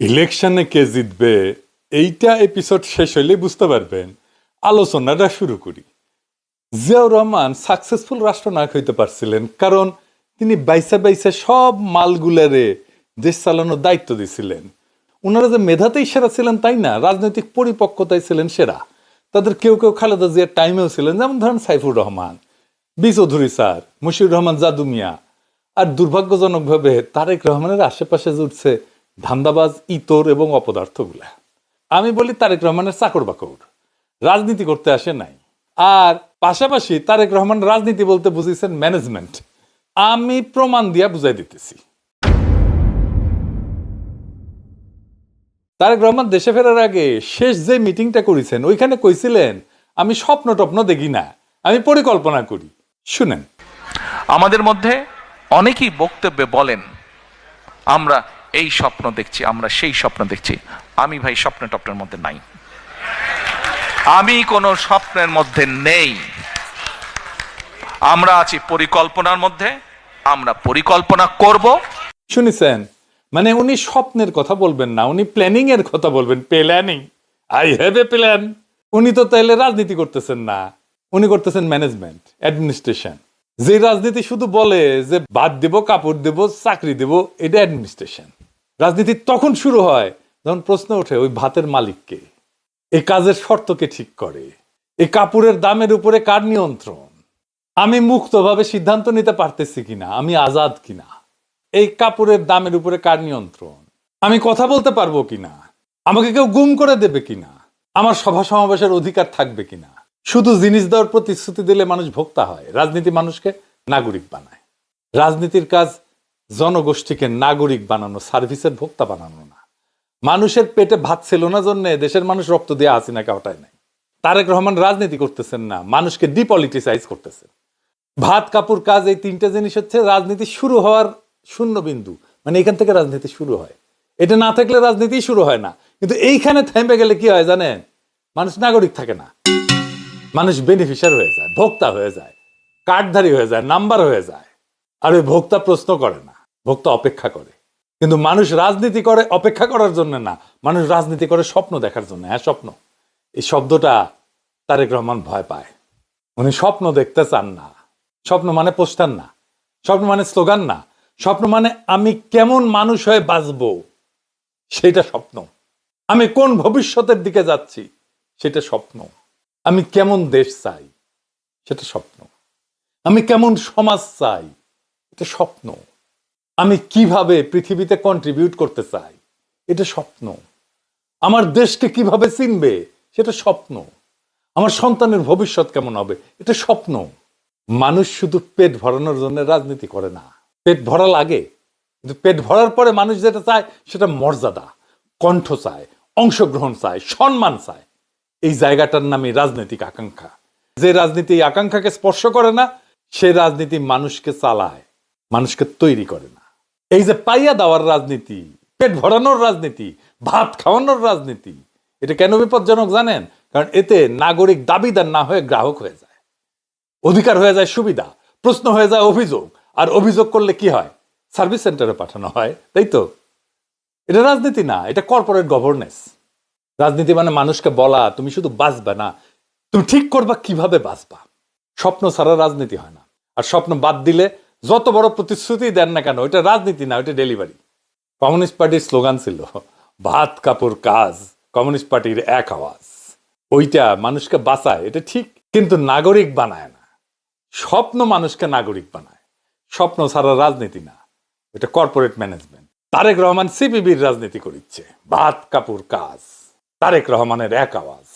ইলেকশনে কে জিতবে, এইটা এপিসোড শেষ হইলে বুঝতে পারবেন। আলোচনাটা শুরু করি। জিয়াউর রহমান সাকসেসফুল রাষ্ট্রনায়ক হইতে পারছিলেন, কারণ তিনি বাইসে বাইসে সব মালগুলারে দেশ চালানোর দায়িত্ব দিছিলেন। ওনারা যে মেধাতেই সেরা ছিলেন তাই না, রাজনৈতিক পরিপক্কতায় ছিলেন সেরা। তাদের কেউ কেউ খালেদা জিয়ার টাইমেও ছিলেন, যেমন ধরেন সাইফুর রহমান, বি চৌধুরী স্যার মুশিউর রহমান জাদু মিয়া। আর দুর্ভাগ্যজনকভাবে তারেক রহমানের আশেপাশে জুটছে ধান্দাবাজ, ইতর এবং অপদার্থগুলা। আমি বলি তারেক রহমানের চাকর বাকর। রাজনীতি করতে আসে নাই। আর পাশাপাশি তারেক রহমান রাজনীতি বলতে বুঝিয়েছেন ম্যানেজমেন্ট আমি প্রমাণ দিয়া বুঝাই দিতেছি। তারেক রহমান দেশে ফেরার আগে শেষ যে মিটিংটা করেছেন, ওইখানে কইছিলেন, আমি স্বপ্ন টপ্ন দেখি না, আমি পরিকল্পনা করি। শুনেন। আমাদের মধ্যে অনেকেই বক্তব্যে বলেন, আমরা এই স্বপ্ন দেখছি, আমরা সেই স্বপ্ন দেখছি। আমি ভাই, স্বপ্ন টপ্নের মধ্যে নাই। আমি কোনো স্বপ্নের মধ্যে নেই। আমরা আছি পরিকল্পনার মধ্যে, আমরা পরিকল্পনা করব। শুনেছেন? মানে উনি স্বপ্নের কথা বলবেন না, উনি প্ল্যানিং এর কথা বলবেন, planning. I have a plan উনি তো তাইলে রাজনীতি করতেছেন না। উনি করতেছেন ম্যানেজমেন্ট অ্যাডমিনিস্ট্রেশন যে রাজনীতি শুধু বলে যে বাদ দেব, কাপড় দেব, চাকরি দেব, এটা অ্যাডমিনিস্ট্রেশন রাজনীতি তখন শুরু হয় যখন প্রশ্ন ওঠে, ওই ভাতের মালিককে এই কাজের শর্তকে ঠিক করে? এই কাপড়ের দামের উপরে কার নিয়ন্ত্রণ? আমি মুক্তভাবে সিদ্ধান্ত নিতে পারতেছি কিনা? আমি আজাদ কিনা? এই কাপড়ের দামের উপরে কার নিয়ন্ত্রণ? আমি কথা বলতে পারব কিনা? আমাকে কেউ গুম করে দেবে কিনা? আমার সভা সমাবেশের অধিকার থাকবে কিনা? শুধু জিনিস দেওয়ার প্রতিশ্রুতি দিলে মানুষ ভোক্তা হয়। রাজনীতি মানুষকে নাগরিক বানায়। রাজনীতির কাজ জনগোষ্ঠীকে নাগরিক বানানো, সার্ভিসের ভোক্তা বানানো না। মানুষের পেটে ভাত ছিল না জন্য দেশের মানুষ রক্ত দিয়ে হাসিনাকে হটায় নাই। তারেক রহমান রাজনীতি করতেছেন না, মানুষকে ডিপলিটিসাইজ করতেছেন। ভাত, কাপড়, কাজ এই তিনটা জিনিস হচ্ছে রাজনীতি শুরু হওয়ার শূন্য বিন্দু মানে এখান থেকে রাজনীতি শুরু হয়। এটা না থাকলে রাজনীতি শুরু হয় না। কিন্তু এইখানে থেমে গেলে কি হয় জানেন? মানুষ নাগরিক থাকে না। মানুষ বেনিফিশিয়ার হয়ে যায়, ভোক্তা হয়ে যায় কার্ডধারী হয়ে যায় নাম্বার হয়ে যায়। আর ওই ভোক্তা প্রশ্ন করে না। ভোক্তা অপেক্ষা করে। কিন্তু মানুষ রাজনীতি করে অপেক্ষা করার জন্য না। মানুষ রাজনীতি করে স্বপ্ন দেখার জন্য হ্যাঁ স্বপ্ন। এই শব্দটা তারেক রহমান ভয় পায়। উনি স্বপ্ন দেখতে চান না। স্বপ্ন মানে পোস্টার না। স্বপ্ন মানে স্লোগান না। স্বপ্ন মানে আমি কেমন মানুষ হয়ে বাঁচব সেটা স্বপ্ন। আমি কোন ভবিষ্যতের দিকে যাচ্ছি, সেটা স্বপ্ন। আমি কেমন দেশ চাই, সেটা স্বপ্ন। আমি কেমন সমাজ চাই, এটা স্বপ্ন। আমি কীভাবে পৃথিবীতে কন্ট্রিবিউট করতে চাই? এটা স্বপ্ন। আমার দেশকে কীভাবে চিনবে? সেটা স্বপ্ন। আমার সন্তানের ভবিষ্যৎ কেমন হবে? এটা স্বপ্ন। মানুষ শুধু পেট ভরানোর জন্য রাজনীতি করে না। পেট ভরা লাগে। কিন্তু পেট ভরার পরে মানুষ যেটা চায়, সেটা মর্যাদা। কণ্ঠ চায়, অংশগ্রহণ চায়, সম্মান চায়। এই জায়গাটার নামই রাজনৈতিক আকাঙ্ক্ষা। যে রাজনীতি আকাঙ্ক্ষাকে স্পর্শ করে না, সে রাজনীতি মানুষকে চালায়, মানুষকে তৈরি করে না। এই যে পাইয়া দেওয়ার রাজনীতি, পেট ভরানোর রাজনীতি, ভাত খাওয়ানোর রাজনীতি, এটা কেন বিপজ্জনক জানেন? কারণ এতে নাগরিক দাবিদার না হয়ে গ্রাহক হয়ে যায়। অধিকার হয়ে যায় সুবিধা, প্রশ্ন হয়ে যায় অভিযোগ, আর অভিযোগ করলে কি হয়? সার্ভিস সেন্টারে পাঠানো হয়, তাই তো? এটা রাজনীতি না, এটা কর্পোরেট গভর্নেন্স রাজনীতি মানে মানুষকে বলা, তুমি শুধু বাঁচবে না, তুমি ঠিক করবা কীভাবে বাঁচবা? স্বপ্ন ছাড়া রাজনীতি হয় না। আর স্বপ্ন বাদ দিলে যত বড় প্রতিশ্রুতি দেন না কেন এটা রাজনীতি না ওটা ডেলিভারি কমিউনিস্ট পার্টির স্লোগান ছিল, ভাত, কাপড়, কাজ কমিউনিস্ট পার্টির এক আওয়াজ। ওইটা মানুষকে বাঁচায়, এটা ঠিক, কিন্তু নাগরিক বানায় না। স্বপ্ন মানুষকে নাগরিক বানায়। স্বপ্ন ছাড়া রাজনীতি না, এটা কর্পোরেট ম্যানেজমেন্ট তারেক রহমান সিপিবির রাজনীতি করিচ্ছে, ভাত কাপুর কাজ। তারেক রহমানের এক আওয়াজ।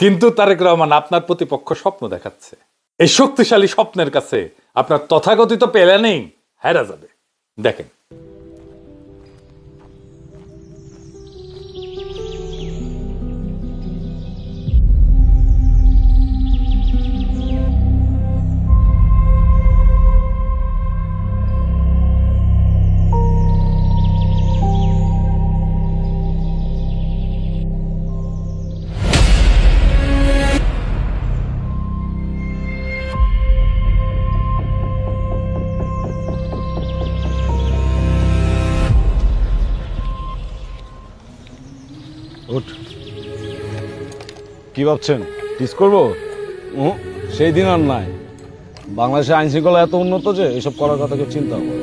কিন্তু তারেক রহমান আপনার প্রতিপক্ষ স্বপ্ন দেখাচ্ছে। এই শক্তিশালী স্বপ্নের কাছে আপনার তথাকথিত প্ল্যানিং হেরা যাবে। দেখেন। কি ভাবছেন? টিস করব? সেই দিন আর নাই। বাংলাদেশের আইন শৃঙ্খলা এত উন্নত যে এসব করার কথা কেউ চিন্তা করে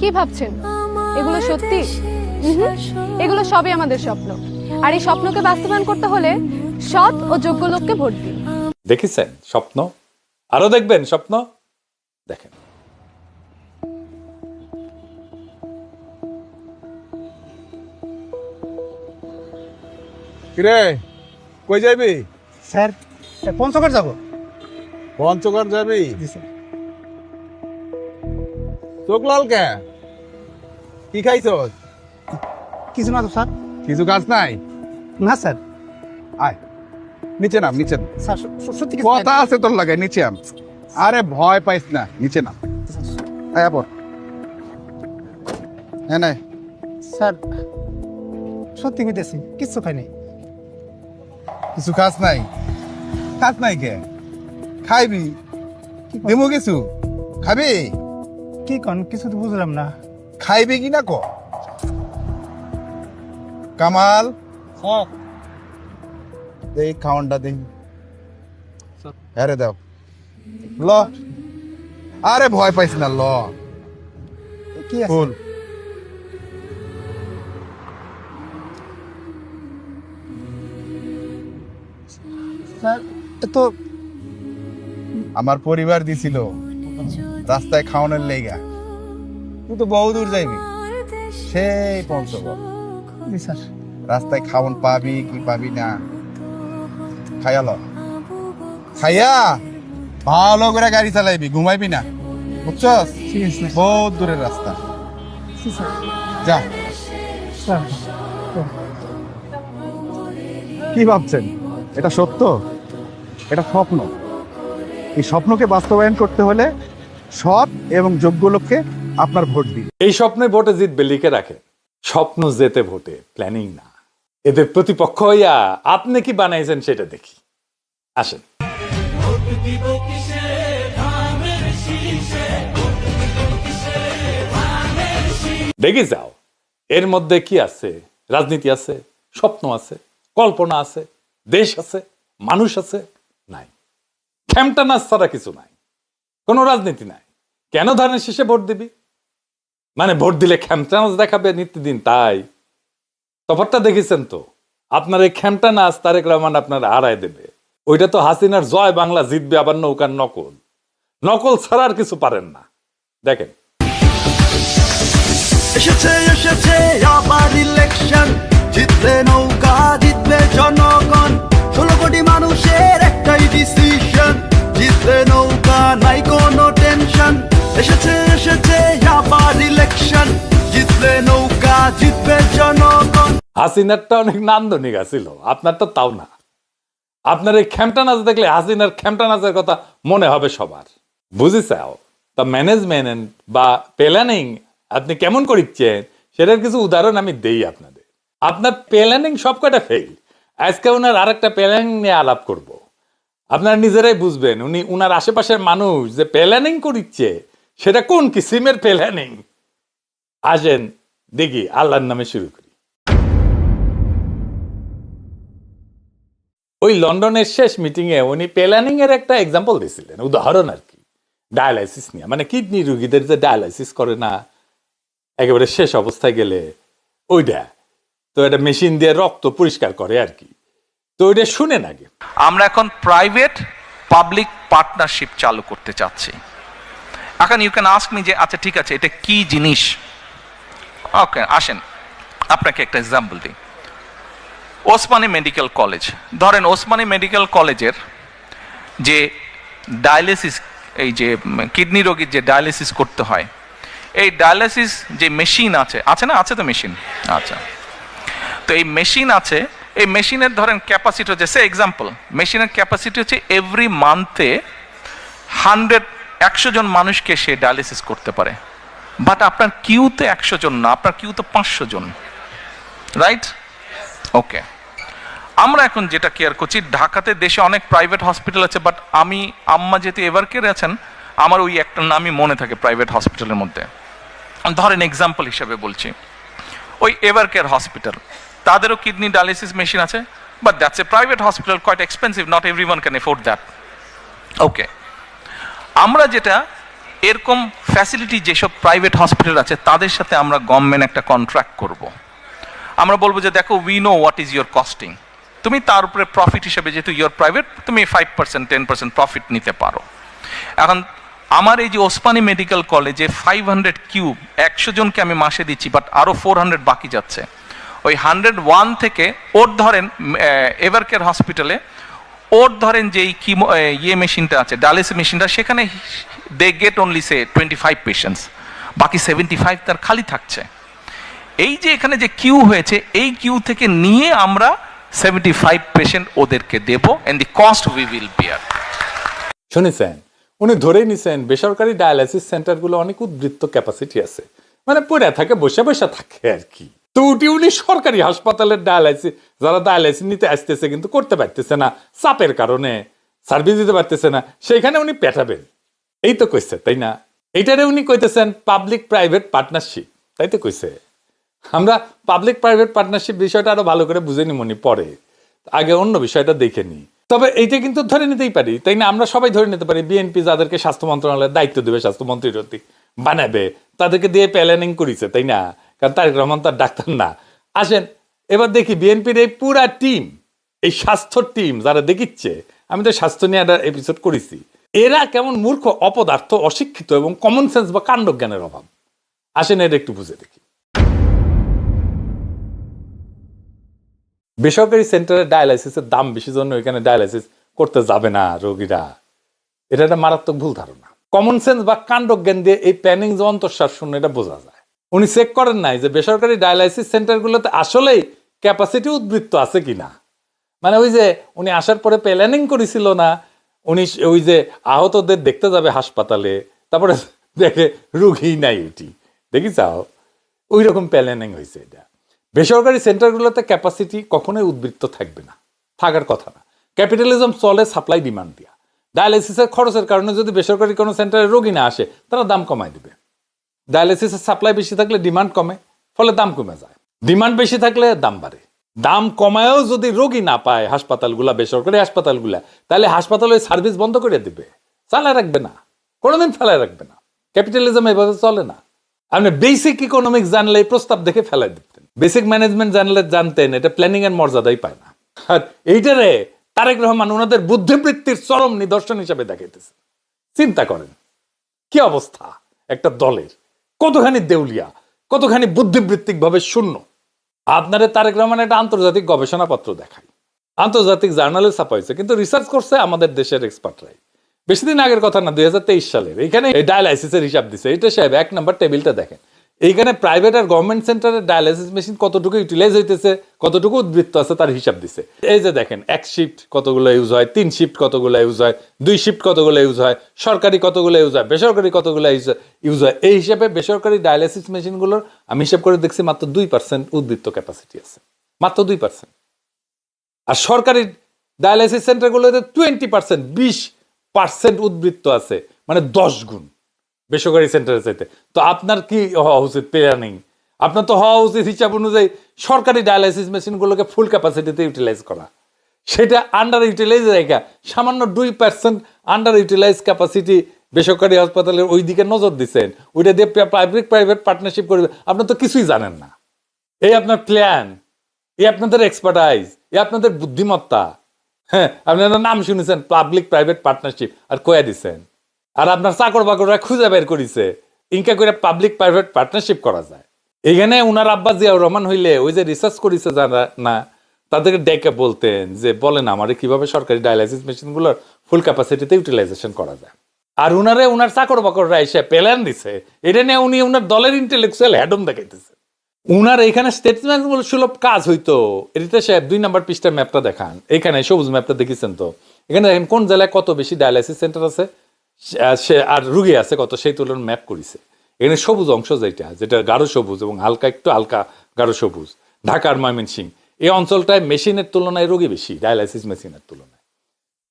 কি ভাবছেন? এগুলো সত্যি? এগুলো সবই আমাদের স্বপ্ন। আর এই স্বপ্নকে বাস্তবায়ন করতে হলে সৎ ও যোগ্য লোককে ভোট দিন। দেখেছেন স্বপ্ন? আরও দেখবেন স্বপ্ন? দেখেন। কিরে কই যাবি? স্যার পঞ্চগড় যাব। পঞ্চগড় যাবি? জি স্যার। চোখ লাল কে কি খাইছ কিছু না তো স্যার। কিছু কাজ নাই? না স্যার। আয় নিচে নাম নিচে। স্যার সত্যি কথা আছে তোর লাগে নিচে আম। আরে ভয় পাইস না নিচে নাম। আয় পর হ্যাঁ নাই। স্যার সত্যি কইতেছি কিচ্ছু খাইনি কিছু কাজ নাই? কাজ নাই কে? খাইবি? দেবো কিছু? খাবি? কি কন কিছু তো বুঝলাম না। খাইবি কি না ক? কামাল? স্যার। এই খাওয়ানটা দিন আরে দাও। ল। আরে ভয় পাইস না ল। কি আছে? ফুল। স্যার এ তো আমার পরিবার দিছিল। রাস্তায় খাওয়ানোর লেগা। তুই তো বহু দূর যাইবি। সেই পঞ্চগড়। স্যার। রাস্তায় খাওয়ান পাবি কি পাবি না। খাইয়া ল। খাইয়া ভালো করে গাড়ি চালাইবি ঘুমাইবি না। বুঝছস? বহুত দূরের রাস্তা। যা। কি ভাবছেন? এটা সত্য? এটা স্বপ্ন। এই স্বপ্নকে বাস্তবায়ন করতে হলে সৎ এবং যোগ্য লোককে আপনার ভোট দিন। এই স্বপ্নে ভোটে জিতবে লিখে রাখে। স্বপ্ন যেতে ভোটে প্ল্যানিং না। এদের প্রতিপক্ষ হইয়া আপনি কি বানাইছেন সেটা দেখি। আসেন। দেখি যাও। এর মধ্যে কি আছে? রাজনীতি আছে স্বপ্ন আছে কল্পনা আছে। দেশ আছে, মানুষ আছে, নাই। খেমটা নাচ ছাড়া কিছু নাই। কোনো রাজনীতি নাই। কেন ধানের শেষে ভোট দিবি? মানে ভোট দিলে খেমটা নাচ দেখাবে নিত্যদিন তাই। তফাৎটা দেখেছেন তো? আপনার এই খেমটা নাচ তারেক রহমান আপনার হারায় দেবে। ওইটা তো হাসিনার জয় বাংলা জিতবে, আবার নৌকার নকল। নকল ছাড়া আর কিছু পারেন না। দেখেন। এসেছে এসেছে, আবার ইলেকশন জিতবে নৌকা জিতবে জনগণ। ষোলো কোটি মানুষের একটাই ডিসিশন নৌকা, নাই কোনো টেনশন এসেছে এসেছে আবার ইলেকশন নৌকা, জিতবে জনগণ। হাসিনারটা অনেক নান্দনিক আছিল, আপনার তো তাও না। আপনার এই খেমটা নাচ দেখলে হাসিনার খেমটা নাচের কথা মনে হবে সবার। বুঝেছাও তা ম্যানেজমেন্ট বা প্ল্যানিং আপনি কেমন করিচ্ছেন, সেটার কিছু উদাহরণ আমি দেই আপনাদের। আপনার প্ল্যানিং সব কটা ফেল আজকে ওনার আরেকটা প্ল্যানিং নিয়ে আলাপ করব। আপনারা নিজেরাই বুঝবেন, উনি, উনার আশেপাশের মানুষ যে প্ল্যানিং করিচ্ছে, সেটা কোন কিসিমের প্ল্যানিং আসেন, দেখি, আল্লাহর নামে শুরু করি। ওই লন্ডনের শেষ মিটিং এ উনি প্ল্যানিং এর একটা এক্সাম্পল দিয়েছিলেন, উদাহরণ আর কি। ডায়ালাইসিস নিয়ে মানে কিডনি রোগীদের যে ডায়ালাইসিস করে না, একেবারে শেষ অবস্থায় গেলে, ওইটা। তো এটা মেশিন দিয়ে রক্ত পরিষ্কার করে আর কি। তো এটা শুনে আগে। আমরা এখন প্রাইভেট পাবলিক পার্টনারশিপ চালু করতে চাচ্ছি। এখন ইউ ক্যান আস্ক মি যে আচ্ছা ঠিক আছে, এটা কি জিনিস? ওকে আসেন। আপনাকে একটা এক্সাম্পল দিই। Osmani medical college. ধরেন ওসমানী মেডিকেল কলেজের যে ডায়ালিসিস এই যে কিডনি রোগীর যে ডায়ালিসিস করতে হয়, এই ডায়ালিসিস যে মেশিন আছে আছে না? আছে তো মেশিন আচ্ছা। তো এই মেশিন আছে, এই মেশিনের ধরেন ক্যাপাসিটি হচ্ছে সে এক্সাম্পল মেশিনের ক্যাপাসিটি হচ্ছে এভরি মান্থে হান্ড্রেড একশো জন মানুষকে সে ডায়ালিসিস করতে পারে। বাট আপনার কিউতে একশো জন না, আপনার কিউতে পাঁচশো জন। রাইট ওকে আমরা এখন যেটা কেয়ার করছি, ঢাকাতে দেশে অনেক প্রাইভেট হসপিটাল আছে বাট আমি আম্মা যেহেতু এভার কেয়ারে আছেন, আমার ওই একটা নামই মনে থাকে প্রাইভেট হসপিটালের মধ্যে। ধরেন এক্সাম্পল হিসাবে বলছি, ওই এভার কেয়ার হসপিটাল তাদেরও কিডনি ডায়ালিসিস মেশিন আছে but that's a private hospital quite expensive not every one can afford that okay আমরা যেটা এরকম ফ্যাসিলিটি যেসব প্রাইভেট হসপিটাল আছে, তাদের সাথে আমরা গভর্নমেন্ট একটা কন্ট্রাক্ট করব। আমরা বলব যে, দেখো we know what is your costing তুমি তার উপরে প্রফিট হিসেবে, যেহেতু ইয়োর প্রাইভেট তুমি five percent ten percent profit নিতে পারো। এখন, আমার এই যে ওসমানী মেডিকেল কলেজে ফাইভ হান্ড্রেড কিউব একশো জনকে আমি মাসে দিচ্ছি বাট আরও ফোর হান্ড্রেড বাকি যাচ্ছে। ওই হান্ড্রেড ওয়ান থেকে ওর ধরেন এভার কেয়ার হসপিটালে ওর ধরেন যে কিমো ইয়ে মেশিনটা আছে ডায়ালিসিস মেশিনটা, সেখানে they get only say twenty five patients বাকি সেভেন্টি ফাইভ তার খালি থাকছে। এই যে এখানে যে কিউ হয়েছে, এই কিউ থেকে নিয়ে আমরা সেভেন্টি ফাইভ পেশেন্ট ওদেরকে দেবো and the cost we will bear শুনেছেন উনি ধরেই নিছেন, বেসরকারি ডায়ালাইসিস সেন্টারগুলো অনেক উদ্বৃত্ত ক্যাপাসিটি আছে। মানে পড়ে থাকে, বসে বসে থাকে আর কি। তো উনি সরকারি হাসপাতালের ডায়ালাইসিস যারা ডায়ালাইসিস নিতে আসতেছে কিন্তু করতে পারতেছে না, চাপের কারণে, সার্ভিস দিতে পারতেছে না সেখানে উনি পেটাবেন। এই তো কইছে, তাই না? এইটারে উনি কইতেছেন পাবলিক প্রাইভেট পার্টনারশিপ তাই তো কইছে। আমরা পাবলিক প্রাইভেট পার্টনারশিপ বিষয়টা আরও ভালো করে বুঝে নিমনি পরে, আগে অন্য বিষয়টা দেখে নিই। তবে এইটা কিন্তু ধরে নিতেই পারি, তাই না? আমরা সবাই ধরে নিতে পারি বিএনপি যাদেরকে স্বাস্থ্য মন্ত্রণালয়ের দায়িত্ব দেবে স্বাস্থ্যমন্ত্রীর বানাবে, তাদেরকে দিয়ে প্ল্যানিং করেছে, তাই না? কারণ তারেক রহমান তার ডাক্তার না। আসেন, এবার দেখি বিএনপির এই পুরা টিম, এই স্বাস্থ্য টিম যারা দেখিচ্ছে, আমি তো স্বাস্থ্য নিয়ে একটা এপিসোড করেছি, এরা কেমন মূর্খ, অপদার্থ, অশিক্ষিত এবং কমন সেন্স বা কাণ্ডজ্ঞানের অভাব। আসেন এর একটু বুঝে দেখি। বেসরকারি সেন্টারে ডায়ালাইসিসের দাম বেশি জন্য এখানে ডায়ালাইসিস করতে যাবে না রোগীরা। এটা একটা মারাত্মক ভুল ধারণা। কমন সেন্স বা কাণ্ডজ্ঞান দিয়ে এই প্ল্যানিং যে অন্তঃশ্বাস শূন্য, এটা বোঝা যায়। উনি চেক করেন নাই যে বেসরকারি ডায়ালাইসিস সেন্টারগুলোতে আসলেই ক্যাপাসিটি উদ্বৃত্ত আছে কিনা। মানে ওই যে উনি আসার পরে প্ল্যানিং করেছিল না, উনি ওই যে আহতদের দেখতে যাবে হাসপাতালে, তারপরে দেখে রুগী নাই এটি দেখি চাও ওই রকম প্ল্যানিং হয়েছে এটা। বেসরকারি সেন্টারগুলোতে ক্যাপাসিটি কখনোই উদ্বৃত্ত থাকবে না, থাকার কথা না। ক্যাপিটালিজম চলে সাপ্লাই ডিমান্ড দিয়া। ডায়ালিসিসের খরচের কারণে যদি বেসরকারি কোনো সেন্টারে রোগী না আসে, তারা দাম কমায় দিবে। ডায়ালিসিসের সাপ্লাই বেশি থাকলে ডিমান্ড কমে, ফলে দাম কমে যায়। ডিমান্ড বেশি থাকলে দাম বাড়ে। দাম কমায়ও যদি রোগী না পায় হাসপাতালগুলা, বেসরকারি হাসপাতালগুলা, তাহলে হাসপাতাল ওই সার্ভিস বন্ধ করে দিবে। চালায় রাখবে না। কোনোদিন ফেলায় রাখবে না। ক্যাপিটালিজম এভাবে চলে না। আপনি বেসিক ইকোনমিক্স জানলে প্রস্তাব দেখে ফেলাই দিতেন। বেসিক ম্যানেজমেন্ট জানলে জানতেন, এটা প্ল্যানিং এর মর্যাদাই পায় না। আর এইটারে তারেক রহমান ওনাদের বুদ্ধিবৃত্তির চরম নিদর্শন হিসাবে দেখাইতেছে। চিন্তা করেন, কি অবস্থা একটা দলের? কতখানি দেউলিয়া, কতখানি বুদ্ধিবৃত্তিক ভাবে শূন্য? আপনারে তারেক রহমান একটা আন্তর্জাতিক গবেষণাপত্র দেখায় আন্তর্জাতিক জার্নালে হয়েছে, কিন্তু রিসার্চ করছে আমাদের দেশের এক্সপার্টরাই বেশি দিন আগের কথা না, দুই হাজার তেইশ সালের। এখানে ডায়ালাইসিসের হিসাব দিছে। এটা সাহেব, এক নম্বর টেবিলটা দেখেন। এইখানে প্রাইভেট আর গভর্নমেন্ট সেন্টারের ডায়ালাইসিস মেশিন কতটুকু ইউটিলাইজ হইতেছে, কতটুকু উদ্বৃত্ত আছে তার হিসাব দিছে। এই যে দেখেন, এক শিফট কতগুলো ইউজ হয়, তিন শিফট কতগুলো ইউজ হয়, দুই শিফট কতগুলো ইউজ হয়, সরকারি কতগুলো ইউজ হয়, বেসরকারি কতগুলো ইউজ হয় এই হিসাবে বেসরকারি ডায়ালাইসিস মেশিনগুলোর আমি হিসাব করে দেখছি মাত্র দুই পার্সেন্ট উদ্বৃত্ত ক্যাপাসিটি আছে। মাত্র দুই পার্সেন্ট আর সরকারি ডায়ালাইসিস সেন্টারগুলোতে টোয়েন্টি পার্সেন্ট বিশ পার্সেন্ট উদ্বৃত্ত আছে মানে দশ গুণ। বেসরকারি সেন্টারের চাইতে। তো আপনার কি হওয়া উচিত? প্ল্যানিং আপনার তো হওয়া উচিত হিসাব অনুযায়ী সরকারি ডায়ালাইসিস মেশিনগুলোকে ফুল ক্যাপাসিটিতে ইউটিলাইজ করা। সেটা আন্ডার ইউটিলাইজ রেখা, সামান্য দুই পার্সেন্ট আন্ডার ইউটিলাইজ ক্যাপাসিটি বেসরকারি হাসপাতালের ওই দিকে নজর দিচ্ছেন ওইটা দিয়ে পাবলিক প্রাইভেট পার্টনারশিপ করবে আপনার তো কিছুই জানেন না। এই আপনার প্ল্যান এই আপনাদের এক্সপার্টাইজ এই আপনাদের বুদ্ধিমত্তা। হ্যাঁ আপনারা নাম শুনেছেন পাবলিক প্রাইভেট পার্টনারশিপ আর কয়া দিচ্ছেন আর আপনার চাকর বাকররা খুঁজে বের করেছে। ইনকা করে পাবলিক প্রাইভেট পার্টনারশিপ করা যায়। এখানে উনার আব্বাস জিয়াউর রহমান হইলে ওই যে রিসার্চ করেছে যারা না, তাদেরকে ডেকে বলতেন যে, বলেন আমারে কীভাবে সরকারি ডায়ালাইসিস মেশিনগুলোর ফুল ক্যাপাসিটিতে ইউটিলাইজেশন করা যায়? আর উনারে উনার চাকর বাকররা এসে প্ল্যান দিছে। এটা নিয়ে উনি উনার দলের ইন্টেলেকচুয়াল হ্যাডম দেখাইতেছে। উনার এখানে স্টেটমেন্ট সুলভ কাজ হইতো। এটিতে সাহেব দুই নাম্বার পৃষ্ঠার ম্যাপটা দেখান। এখানে সবুজ ম্যাপটা দেখেছেন তো? এখানে দেখেন কোন জেলায় কত বেশি ডায়ালাইসিস সেন্টার আছে? সে আর রুগী আছে কত, সেই তুলনায় ম্যাপ করেছে। এখানে সবুজ অংশ যেটা যেটা গাঢ় সবুজ এবং হালকা একটু হালকা গাঢ় সবুজ। ঢাকার ময়মনসিং, এই অঞ্চলটায় মেশিনের তুলনায় রোগী বেশি ডায়ালাইসিস মেশিনের তুলনায়।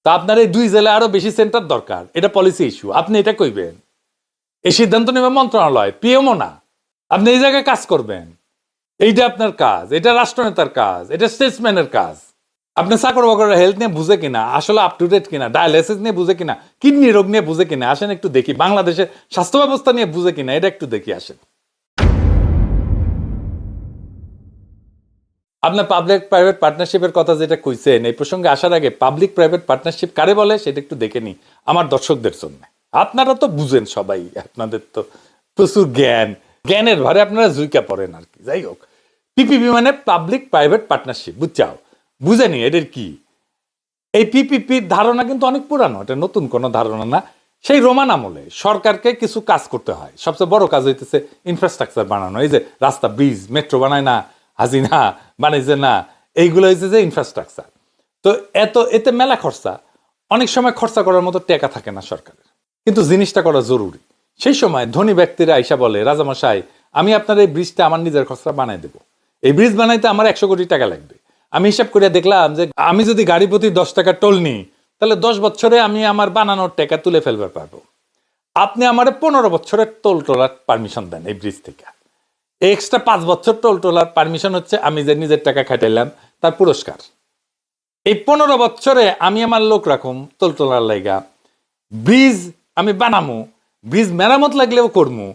তা আপনার এই দুই জেলায় আরও বেশি সেন্টার দরকার, এটা পলিসি ইস্যু আপনি এটা কইবেন। এই সিদ্ধান্ত নেবে মন্ত্রণালয় পিএমও না। আপনি এই জায়গায় কাজ করবেন। এইটা আপনার কাজ, এটা রাষ্ট্রনেতার কাজ, এটা স্টেটসম্যানের কাজ। আপনি চাকর বাকর হেলথ নিয়ে বুঝে কিনা, আসলে আপ টু ডেট কিনা ডায়ালিসিস নিয়ে বুঝে কিনা কিডনি রোগ নিয়ে বুঝে কিনা, আসেন একটু দেখি, বাংলাদেশের স্বাস্থ্য ব্যবস্থা নিয়ে বুঝে কিনা, এটা একটু দেখি আসেন। আপনার পাবলিক প্রাইভেট পার্টনারশিপের কথা যেটা কইছেন, এই প্রসঙ্গে আসার আগে পাবলিক প্রাইভেট পার্টনারশিপ কারে বলে সেটা একটু দেখে নি আমার দর্শকদের জন্য। আপনারা তো বুঝেন সবাই, আপনাদের তো প্রচুর জ্ঞান, জ্ঞানের ভারে আপনারা জুইকা পড়েন আর কি, যাই হোক। পিপিপি মানে পাবলিক প্রাইভেট পার্টনারশিপ বুঝছাও? বুঝেনি এদের কি? এই পিপিপির ধারণা কিন্তু অনেক পুরানো, এটা নতুন কোনো ধারণা না। সেই রোমান আমলে সরকারকে কিছু কাজ করতে হয়। সবচেয়ে বড় কাজ হইতেছে ইনফ্রাস্ট্রাকচার বানানো। এই যে রাস্তা ব্রিজ মেট্রো বানায় না হাজিনা বানাইছে না, এইগুলো হয়েছে যে ইনফ্রাস্ট্রাকচার তো এত, এতে মেলা খরচা। অনেক সময় খরচা করার মতো টাকা থাকে না সরকারের। কিন্তু জিনিসটা করা জরুরি। সেই সময় ধনী ব্যক্তিরা আইসা বলে, রাজামশাই, আমি আপনার এই ব্রিজটা আমার নিজের খরচা বানাই দেবো। এই ব্রিজ বানাইতে আমার একশো কোটি টাকা লাগবে। আমি হিসাব করে দেখলাম যে আমি যদি গাড়ি প্রতি দশ টাকা টোল নিই, তাহলে দশ বছরে আমি আমার বানানোর টাকা তুলে ফেলতে পারব। আপনি আমার পনেরো বছরের টোল টোলার পারমিশন দেন এই ব্রিজ থেকে। এক্সট্রা পাঁচ বছর টোল টোলার পারমিশন হচ্ছে আমি যে নিজের টাকা খাটাইলাম, তার পুরস্কার। এই পনেরো বছরে আমি আমার লোক রাখুম টোল টোলার লাইগা। ব্রিজ আমি বানামু, ব্রিজ মেরামত লাগলেও করমু,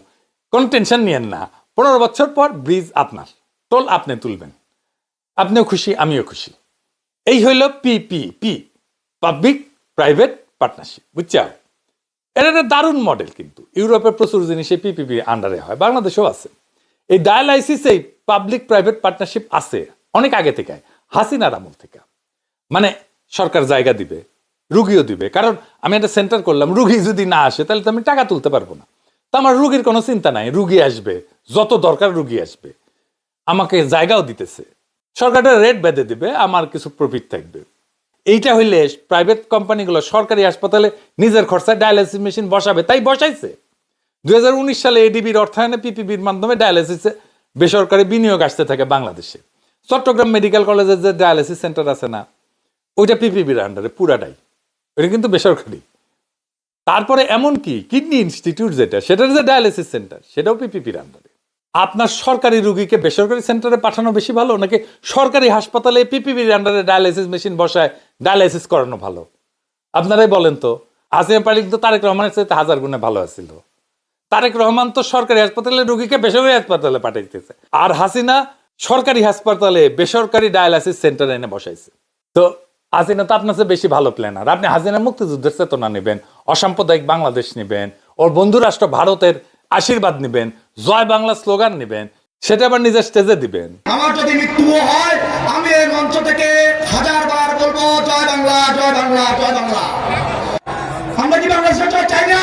কোনো টেনশন নিয়েন না। পনেরো বছর পর ব্রিজ আপনার, টোল আপনি তুলবেন। আপনিও খুশি, আমিও খুশি। এই হইল P P P public private partnership বুঝছ? এটা একটা দারুণ মডেল কিন্তু। ইউরোপের প্রচুর জিনিস এই পিপিপি আন্ডারে হয়, বাংলাদেশেও আছে। এই ডায়ালাইসিসে পাবলিক প্রাইভেট পার্টনারশিপ আছে, অনেক আগে থেকে। হাসিনার আমল থেকে। মানে সরকার জায়গা দিবে, রুগীও দিবে। কারণ আমি একটা সেন্টার করলাম, রুগী যদি না আসে, তাহলে তো আমি টাকা তুলতে পারব না। তো আমার রুগীর কোনো চিন্তা নাই, রুগী আসবে, যত দরকার রুগী আসবে। আমাকে জায়গাও দিতেছে। সরকারটা রেট বেঁধে দিবে, আমার কিছু প্রফিট থাকবে। এইটা হইলে প্রাইভেট কোম্পানিগুলো সরকারি হাসপাতালে নিজের খরচায় ডায়ালিসিস মেশিন বসাবে, তাই বসাইছে। দুই সালে এডিবির অর্থায়নে পিপিবির মাধ্যমে ডায়ালিসিসে বেসরকারি বিনিয়োগ আসতে থাকে বাংলাদেশে। চট্টগ্রাম মেডিকেল কলেজের যে ডায়ালিসিস সেন্টার আছে না, ওইটা পিপিবির আন্ডারে পুরাটাই ওইটা কিন্তু বেসরকারি। তারপরে এমন কি কিডনি ইনস্টিটিউট যেটা, সেটার যে ডায়ালিসিস সেন্টার সেটাও পিপিপির আন্ডারে আপনার সরকারি রুগীকে বেসরকারি সেন্টারে পাঠানো বেশি ভালো, নাকি সরকারি হাসপাতালে পিপিবির আন্ডারে ডায়ালিসিস মেশিন বসায় ডায়ালিসিস করানো ভালো? আপনারাই বলেন তো আসিম পালিক তো তারেক রহমানের চাইতে হাজার গুণে ভালো আছিল। তারেক রহমান তো সরকারি হাসপাতালে রুগীকে বেসরকারি হাসপাতালে পাঠাইতেছে, আর হাসিনা সরকারি হাসপাতালে বেসরকারি ডায়ালাইসিস সেন্টার এনে বসাইছে। তো হাসিনা তো আপনার বেশি ভালো প্ল্যানার আপনি হাসিনা মুক্তিযুদ্ধের চেতনা নেবেন, অসাম্প্রদায়িক বাংলাদেশ নেবেন, ওর বন্ধু রাষ্ট্র ভারতের আশীর্বাদ নেবেন, জয় বাংলা স্লোগান নেবেন, সেটা আবার নিজের স্টেজে দিবেন। আমার যদি মৃত্যুও হয়, আমি এই মঞ্চ থেকে হাজার বার বলব, জয় বাংলা জয় বাংলা জয় বাংলা। আমরা কি বাংলাদেশের জয় চাই না?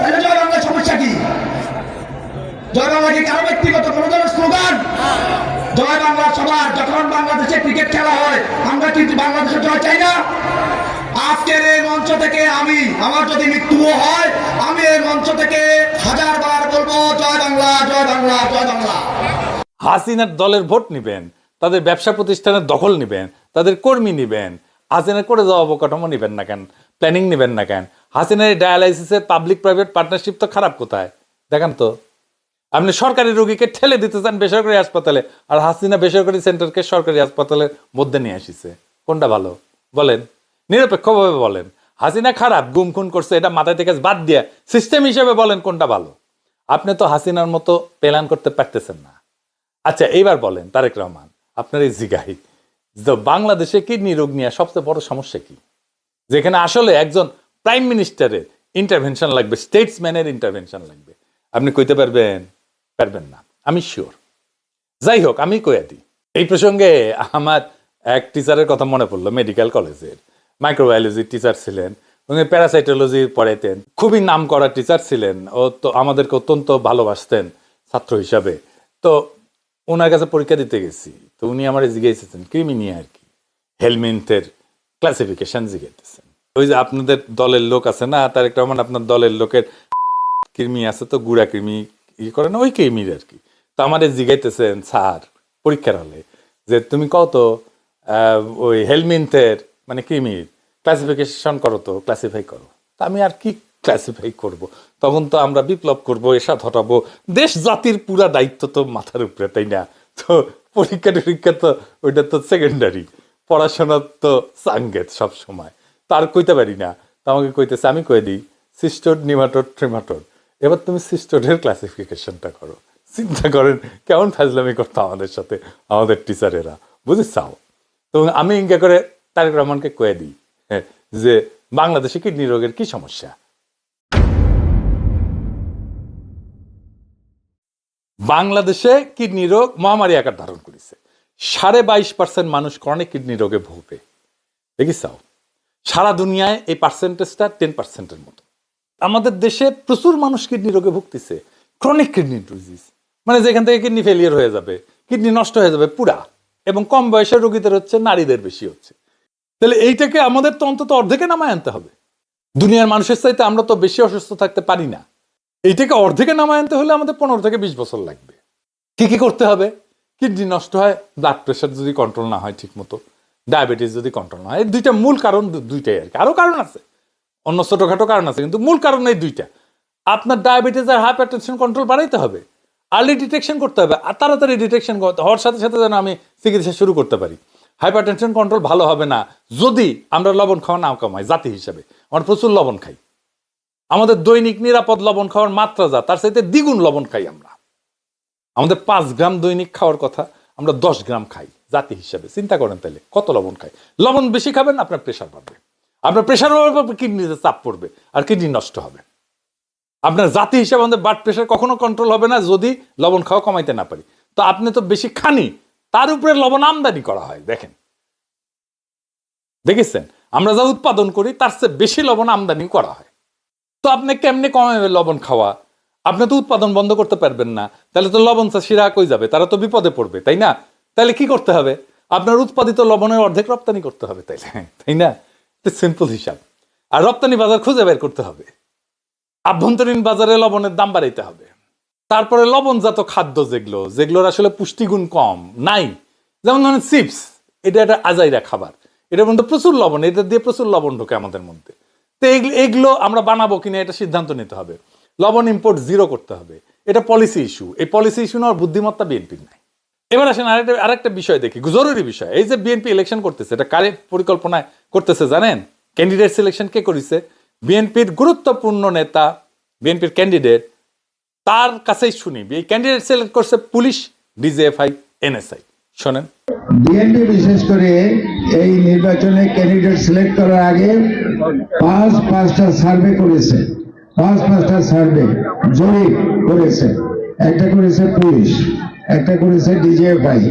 তাহলে জয় বাংলার সমস্যা কি? জয় বাংলা কি কারও ব্যক্তিগত কোনো ধরনের স্লোগান? জয় বাংলা সবার, যখন বাংলাদেশে ক্রিকেট খেলা হয়, আমরা কি বাংলাদেশের জয় চাই না। আজকের এই মঞ্চ থেকে আমি, আমার যদি মৃত্যুও হয়, আমি এই মঞ্চ থেকে হাজার বার বলব, জয় বাংলা জয় বাংলা জয় বাংলা। হাসিনার দলের ভোট নিবেন, তাদের ব্যবসা প্রতিষ্ঠানের দখল নিবেন, তাদের কর্মী নিবেন হাসিনা করে যাওয়া অবকাঠামো নিবেন না কেন প্ল্যানিং নিবেন না কেন? হাসিনার এই ডায়ালাইসিসের পাবলিক প্রাইভেট পার্টনারশিপ তো খারাপ কোথায়? দেখেন তো, আপনি সরকারি রোগীকে ঠেলে দিতে চান বেসরকারি হাসপাতালে, আর হাসিনা বেসরকারি সেন্টারকে সরকারি হাসপাতালের মধ্যে নিয়ে আসিছে, কোনটা ভালো? বলেন। নিরপেক্ষভাবে বলেন। হাসিনা খারাপ, গুম খুন করছে, এটা মাথায় থেকে বাদ দিয়ে সিস্টেম হিসেবে বলেন কোনটা ভালো। আপনি তো হাসিনার মতো প্ল্যান করতে পারতেছেন না। আচ্ছা এইবার বলেন, তারেক রহমান, আপনার এই জিগাই যে বাংলাদেশে কিডনি রোগ নিয়ে সবচেয়ে বড় সমস্যা কি? যেখানে আসলে একজন প্রাইম মিনিস্টারের ইন্টারভেনশন লাগবে স্টেটসম্যানের ইন্টারভেনশন লাগবে। আপনি কইতে পারবেন? পারবেন না। আমি শিওর যাই হোক, আমি কইয়া দিই। এই প্রসঙ্গে আমার এক টিচারের কথা মনে পড়ল মেডিকেল কলেজের মাইক্রোবায়োলজির টিচার ছিলেন। উনি প্যারাসাইটোলজি পড়াইতেন। খুবই নাম করা টিচার ছিলেন। ও তো আমাদেরকে অত্যন্ত ভালোবাসতেন ছাত্র হিসাবে। তো ওনার কাছে পরীক্ষা দিতে গেছি। তো উনি আমার জিজ্ঞেসেছেন কৃমি নিয়ে আর কি? হেলমেন্টের ক্লাসিফিকেশন জিজ্ঞেসেন ওই যে আপনাদের দলের লোক আছে না, তার একটা মানে আপনার দলের লোকের কৃমি আছে তো, গুড়া কৃমি, ই করে না, ওই কৃমির আর কি। তো আমাদের জিগাইতেছেন স্যার, পরীক্ষার হলে যে তুমি কত? ওই হেলমিন্থের মানে কৃমির ক্লাসিফিকেশন করো তো ক্লাসিফাই করো। তা আমি আর কি ক্লাসিফাই করব? তখন তো আমরা বিপ্লব করব এসা হটাবো। দেশ জাতির পুরা দায়িত্ব তো মাথার উপরে, তাই না? তো পরীক্ষা টরীক্ষা তো, ওইটা তো সেকেন্ডারি পড়াশোনা তো সাঙ্গেত সব সময় তার কইতে পারি না। তো আমাকে কইতেছে, আমি কয়ে দিই, সিস্টোড, নিমাটোড ট্রিমাটোড এবার তুমি সিস্টোডের ক্লাসিফিকেশনটা করো। চিন্তা করেন, কেমন ফাজলামি করতো আমাদের সাথে, আমাদের টিচারেরা বুঝেছাও তো আমি ইঙ্গা করে তারেক রহমানকে কয়ে দিই হ্যাঁ, যে বাংলাদেশে কিডনি রোগের কি সমস্যা? বাংলাদেশে কিডনি রোগ মহামারী আকার ধারণ করেছে। সাড়ে বাইশ পার্সেন্ট মানুষ ক্রনিক কিডনি রোগে ভুগবে। দেখিসাও সারা দুনিয়ায় এই পার্সেন্টেজটা টেন পার্সেন্টের মতো। আমাদের দেশে প্রচুর মানুষ কিডনি রোগে ভুগতেছে। ক্রনিক কিডনি ডিজিজ মানে যেখান থেকে কিডনি ফেলিয়ার হয়ে যাবে কিডনি নষ্ট হয়ে যাবে পুরা এবং কম বয়সের রোগীদের হচ্ছে নারীদের বেশি হচ্ছে। তাহলে এইটাকে আমাদের তো অন্তত অর্ধেকে নামায় আনতে হবে। দুনিয়ার মানুষের চাইতে আমরা তো বেশি অসুস্থ থাকতে পারি না। এইটাকে অর্ধেকে নামায় আনতে হলে আমাদের পনেরো থেকে বিশ বছর লাগবে। কি কি করতে হবে। কিডনি নষ্ট হয় ব্লাড প্রেশার যদি কন্ট্রোল না হয় ঠিক মতো ডায়াবেটিস যদি কন্ট্রোল না হয়, এই দুইটা মূল কারণ দুইটাই আর কি। আরও কারণ আছে। অন্য ছোটোখাটো কারণ আছে, কিন্তু মূল কারণ এই দুইটা। আপনার ডায়াবেটিস আর হাইপার টেনশন কন্ট্রোল বাড়াইতে হবে। আর্লি ডিটেকশন করতে হবে, আর তাড়াতাড়ি ডিটেকশন করতে হওয়ার সাথে সাথে যেন আমি চিকিৎসা শুরু করতে পারি। হাইপার টেনশন কন্ট্রোল ভালো হবে না। যদি আমরা লবণ খাওয়া না কমাই, জাতি হিসাবে। আমরা প্রচুর লবণ খাই। আমাদের দৈনিক নিরাপদ লবণ খাওয়ার মাত্রা যা, তার সাথে দ্বিগুণ লবণ খাই আমরা। আমাদের পাঁচ গ্রাম দৈনিক খাওয়ার কথা আমরা দশ গ্রাম খাই, জাতি হিসাবে। চিন্তা করেন তাহলে, কত লবণ খাই? লবণ বেশি খাবেন, আপনার প্রেশার বাড়বে। আপনার প্রেশার বাড়বে কিডনিতে চাপ পড়বে, আর কিডনি নষ্ট হবে। আপনার জাতি হিসাবে আমাদের ব্লাড প্রেশার কখনো কন্ট্রোল হবে না, যদি লবণ খাওয়া কমাইতে না পারি। তো আপনি তো বেশি খানি তার উপরে লবণ আমদানি করা হয়, দেখেন। দেখেছেন? আমরা যা উৎপাদন করি, তার চেয়ে বেশি লবণ আমদানি করা হয়। তো আপনি কেমনে কমাবে লবণ খাওয়া? আপনি তো উৎপাদন বন্ধ করতে পারবেন না। তাহলে তো লবণ চাষিরা কই যাবে? তারা তো বিপদে পড়বে, তাই না? তাহলে কি করতে হবে? আপনার উৎপাদিত লবণের অর্ধেক রপ্তানি করতে হবে তাইলে, তাই না? সিম্পল হিসাব। আর রপ্তানি বাজার খুঁজে বের করতে হবে। আভ্যন্তরীণ বাজারে লবণের দাম বাড়াইতে হবে। তারপরে লবণজাত খাদ্য যেগুলো, যেগুলোর আসলে পুষ্টিগুণ কম, নাই। যেমন ধরেন চিপস, এটা একটা আজাইরা খাবার। এটার মধ্যে প্রচুর লবণ, এটা দিয়ে প্রচুর লবণ ঢোকে আমাদের মধ্যে। তো এগুলো আমরা বানাবো কিনা এটা সিদ্ধান্ত নিতে হবে। লবণ ইম্পোর্ট জিরো করতে হবে। এটা পলিসি ইস্যু এই পলিসি ইস্যু নেওয়ার বুদ্ধিমত্তা বিএনপির নাই। এবার আসেন আরেকটা আরেকটা বিষয় দেখি, জরুরি বিষয়। এই যে বিএনপি ইলেকশন করতেছে, এটা কারে পরিকল্পনায় করতেছে জানেন? ক্যান্ডিডেট সিলেকশন কে করেছে? বিএনপির গুরুত্বপূর্ণ নেতা বিএনপির ক্যান্ডিডেট তার কাছেই শুনি। এই ক্যান্ডিডেট সিলেক্ট করছে পুলিশ ডিজিএফআই এনএসআই। শোনেন। বিএনপি বিশেষ করে এই নির্বাচনে ক্যান্ডিডেট সিলেক্ট করার আগে পাঁচ পাঁচটা সার্ভে করেছে। পাঁচ পাঁচটা সার্ভে জরিপ করেছে। একটা করেছে পুলিশ একটা করেছে ডিজিএফআই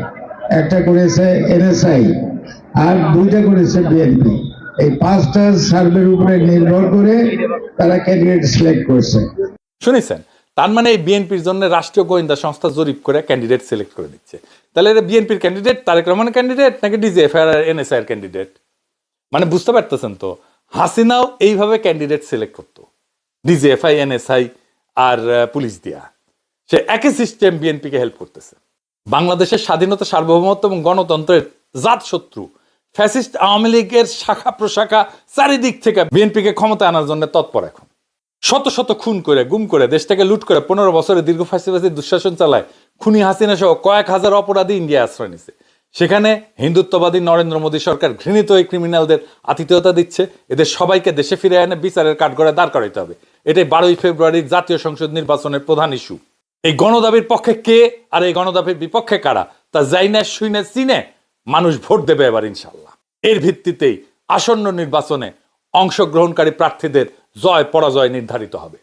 একটা করেছে এনএসআই আর দুইটা করেছে বিএনপি এই পাঁচটা সার্ভের উপরে নির্ভর করে তারা ক্যান্ডিডেট সিলেক্ট করছে। শুনেছেন? তার মানে এই বিএনপির জন্য রাষ্ট্রীয় গোয়েন্দা সংস্থা জরিপ করে ক্যান্ডিডেট সিলেক্ট করে দিচ্ছে। তাহলে এটা বিএনপির ক্যান্ডিডেট তারেক রহমানের ক্যান্ডিডেট নাকি ডিজিএফআই আর এনএসআই এর ক্যান্ডিডেট মানে বুঝতে পারতেছেন তো, হাসিনাও এইভাবে ক্যান্ডিডেট সিলেক্ট করতো। ডিজিএফআই এনএসআই আর পুলিশ দিয়া। সে একই সিস্টেম বিএনপিকে হেল্প করতেছে। বাংলাদেশের স্বাধীনতা, সার্বভৌমত্ব এবং গণতন্ত্রের জাত শত্রু ফ্যাসিস্ট আওয়ামী লীগের শাখা প্রশাখা চারিদিক থেকে বিএনপিকে ক্ষমতা আনার জন্য তৎপর এখন। শত শত খুন করে, গুম করে দেশটাকে লুট করে পনেরো বছরে দীর্ঘ ফাঁসিবাসী দুঃশাসন চালায়। খুনি হাসিনা সহ কয়েক হাজার অপরাধী ইন্ডিয়া আশ্রয় নিছে। সেখানে হিন্দুত্ববাদী নরেন্দ্র মোদী সরকার ঘৃণিত এই ক্রিমিনালদের আতিথেয়তা দিচ্ছে। এদের সবাইকে দেশে ফিরে এনে বিচারের কাঠগড়ায় দাঁড় করাইতে হবে। এটাই বারোই ফেব্রুয়ারির জাতীয় সংসদ নির্বাচনের প্রধান ইস্যু। এই গণদাবির পক্ষে কে আর এই গণদাবির বিপক্ষে কারা, তা যাইনে শুইনে, চিনে মানুষ ভোট দেবে এবার ইনশাল্লাহ এর ভিত্তিতেই আসন্ন নির্বাচনে অংশগ্রহণকারী প্রার্থীদের জয়, পরাজয় নির্ধারিত হবে।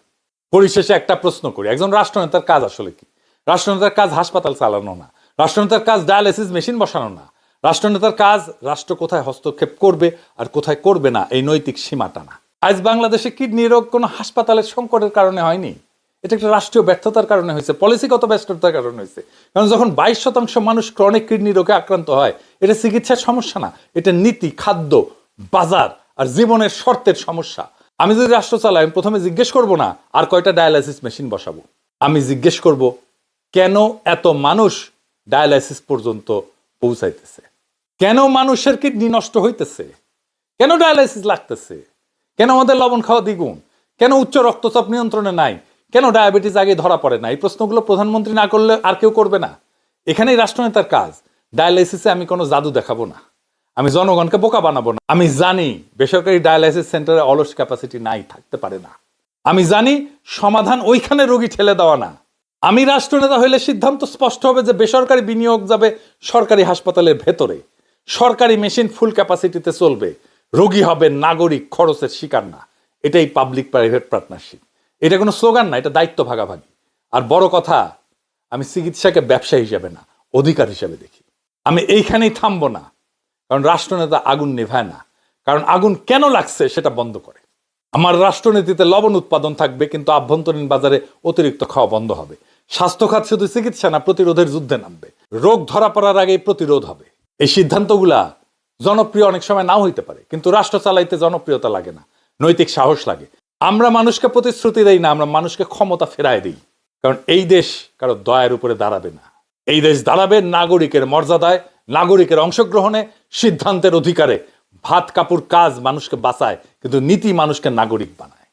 পরিশেষে একটা প্রশ্ন করি। একজন রাষ্ট্রনেতার কাজ আসলে কি? রাষ্ট্রনেতার কাজ হাসপাতাল চালানো না। রাষ্ট্রনেতার কাজ ডায়ালিসিস মেশিন বসানো না। রাষ্ট্রনেতার কাজ রাষ্ট্র কোথায় হস্তক্ষেপ করবে আর কোথায় করবে না, এই নৈতিক সীমা টানা আজ বাংলাদেশে কিডনি রোগ কোনো হাসপাতালের সংকটের কারণে হয়নি। এটা একটা রাষ্ট্রীয় ব্যর্থতার কারণে হয়েছে, পলিসিগত ব্যর্থতার কারণে হয়েছে। কারণ যখন বাইশ শতাংশ মানুষ ক্রনিক কিডনি রোগে আক্রান্ত হয়, এটা চিকিৎসার সমস্যা না, এটা নীতি, খাদ্য, বাজার আর জীবনের শর্তের সমস্যা। আমি যদি রাষ্ট্র চালাই, আমি প্রথমে জিজ্ঞেস করব না, আর কয়টা ডায়ালাইসিস মেশিন বসাবো? আমি জিজ্ঞেস করব, কেন এত মানুষ ডায়ালাইসিস পর্যন্ত পৌঁছাইতেছে? কেন মানুষের কিডনি নষ্ট হইতেছে? কেন ডায়ালাইসিস লাগতেছে? কেন আমাদের লবণ খাওয়া দ্বিগুণ? কেন উচ্চ রক্তচাপ নিয়ন্ত্রণে নাই? কেন ডায়াবেটিস আগে ধরা পড়ে না? এই প্রশ্নগুলো প্রধানমন্ত্রী না করলে আর কেউ করবে না। এখানেই রাষ্ট্রনেতার কাজ। ডায়ালাইসিসে আমি কোনো জাদু দেখাবো না। আমি জনগণকে বোকা বানাবো না। আমি জানি বেসরকারি ডায়ালাইসিস সেন্টারে অলস ক্যাপাসিটি নাই, থাকতে পারে না। আমি জানি সমাধান ওইখানে রোগী ঠেলে দেওয়া না। আমি রাষ্ট্রনেতা হইলে সিদ্ধান্ত স্পষ্ট হবে যে বেসরকারি বিনিয়োগ যাবে সরকারি হাসপাতালের ভেতরে। সরকারি মেশিন ফুল ক্যাপাসিটিতে চলবে। রোগী হবে নাগরিক, খরচের শিকার না। এটাই পাবলিক প্রাইভেট পার্টনারশিপ। এটা কোনো স্লোগান না, এটা দায়িত্ব ভাগাভাগি। আর বড় কথা, আমি চিকিৎসাকে ব্যবসা হিসাবে না, অধিকার হিসেবে দেখি। আমি এইখানেই থামবো না। কারণ রাষ্ট্রনেতা আগুন নেভায় না। কারণ আগুন কেন লাগছে সেটা বন্ধ করে। আমার রাষ্ট্রনীতিতে লবণ উৎপাদন থাকবে, কিন্তু আভ্যন্তরীণ বাজারে অতিরিক্ত খাওয়া বন্ধ হবে। স্বাস্থ্য খাত শুধু চিকিৎসা না, প্রতিরোধের যুদ্ধে নামবে। রোগ ধরা পড়ার আগে প্রতিরোধ হবে। এই সিদ্ধান্তগুলা জনপ্রিয় অনেক সময় নাও হইতে পারে, কিন্তু রাষ্ট্র চালাইতে জনপ্রিয়তা লাগে না, নৈতিক সাহস লাগে। আমরা মানুষকে প্রতিশ্রুতি দেই না, আমরা মানুষকে ক্ষমতা ফেরায় দিই। কারণ এই দেশ কারও দয়ের উপরে দাঁড়াবে না। এই দেশ দাঁড়াবে নাগরিকের মর্যাদায় নাগরিকের অংশগ্রহণে সিদ্ধান্তের অধিকারে ভাত কাপড় কাজ মানুষকে বাঁচায়, কিন্তু নীতি মানুষকে নাগরিক বানায়।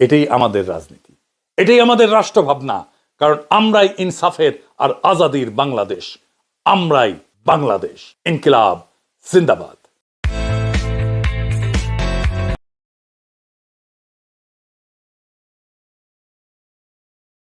এটাই আমাদের রাজনীতি। এটাই আমাদের রাষ্ট্রভাবনা, কারণ আমরাই ইনসাফের আর আজাদির বাংলাদেশ, আমরাই বাংলাদেশ। ইনকিলাব, জিন্দাবাদ।